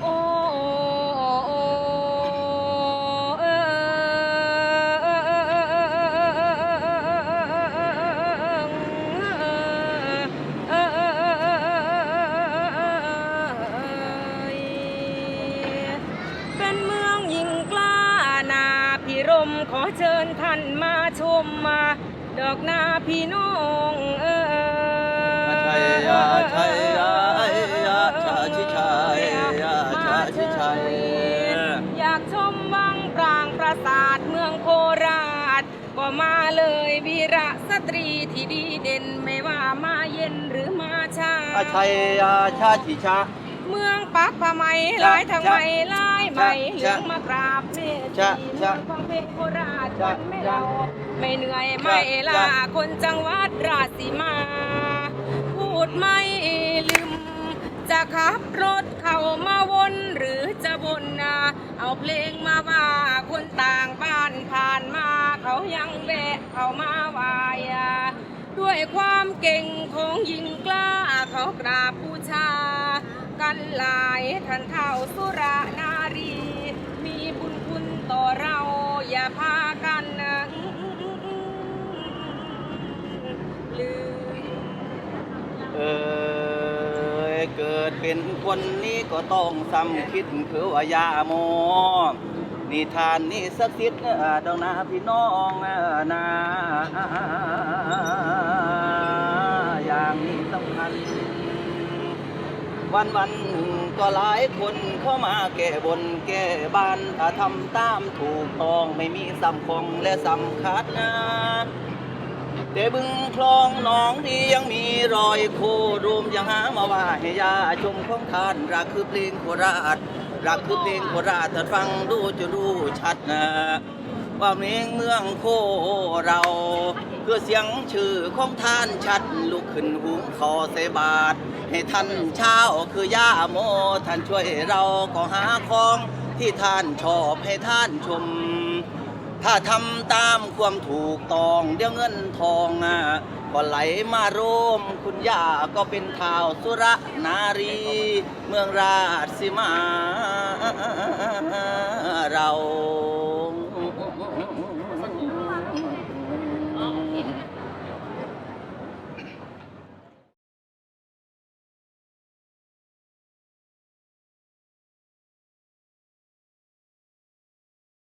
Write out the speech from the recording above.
โอ้โอ้เอเป็นเมืองยิ่งกล้านาพิรมขอเชิญท่านมาชมมา ดอกนาพี่น้องเออ อยากชมวังปรางปราสาทเมืองโคราช ก็มาเลยวีระสตรีที่ดีเด่นไม่ว่ามาเย็นหรือมาเช้าอาชัยยาชาชิชา เมืองปักผ้าไหมลายทางไหมลายไหมเหลืองมากราบเมตจะตีเมืจะองฟังเพลงโคราชจะวันไม่เราไม่เหนื่อยจะไม่ลาจะคนจังหวัดราชสีมาพูดไม่ลืมจะขับรถเข้ามา เอาเพลงมาว่าคนต่างบ้านผ่านมาเขายังแวะเข้ามาวายด้วยความเก่งของหญิงกล้าเขากราบบูชา กันหลายท่านเท่าสุรานา เป็นคนนี้ก็ต้องซ้ำคิดคือว่ายาโมนิทานนี่สักดิ์สิทธิ์ดอกนาพี่น้องนาอย่างนี้สำคัญ วันวันหนึ่งก็หลายคนเข้ามาแก้บนแก้บานถ้าทำตามถูกต้องไม่มีสำคงและสำคัญนะ แต่บึงคลองหนองดียังมีรอยโครวมยังหามาว่าให้ยาชมของทานรักคือเพลงโคราชรักคือเพลงโคราชถ้าฟังดูจะรู้ชัดนะว่าเพลงเมืองโคเราคือเสียงชื่อของท่านชัดลุกขึ้นหุงขอใส่บาท ให้ท่านเช้าคือย่าโมท่านช่วยเราก็หาของที่ท่านชอบให้ท่านชม ถ้าทำตามความถูกต้องเดี๋ยวเงินทองอะก็ไหลมาร่วมคุณย่าก็เป็นท้าวสุรนารี เมืองราชสีมาเรา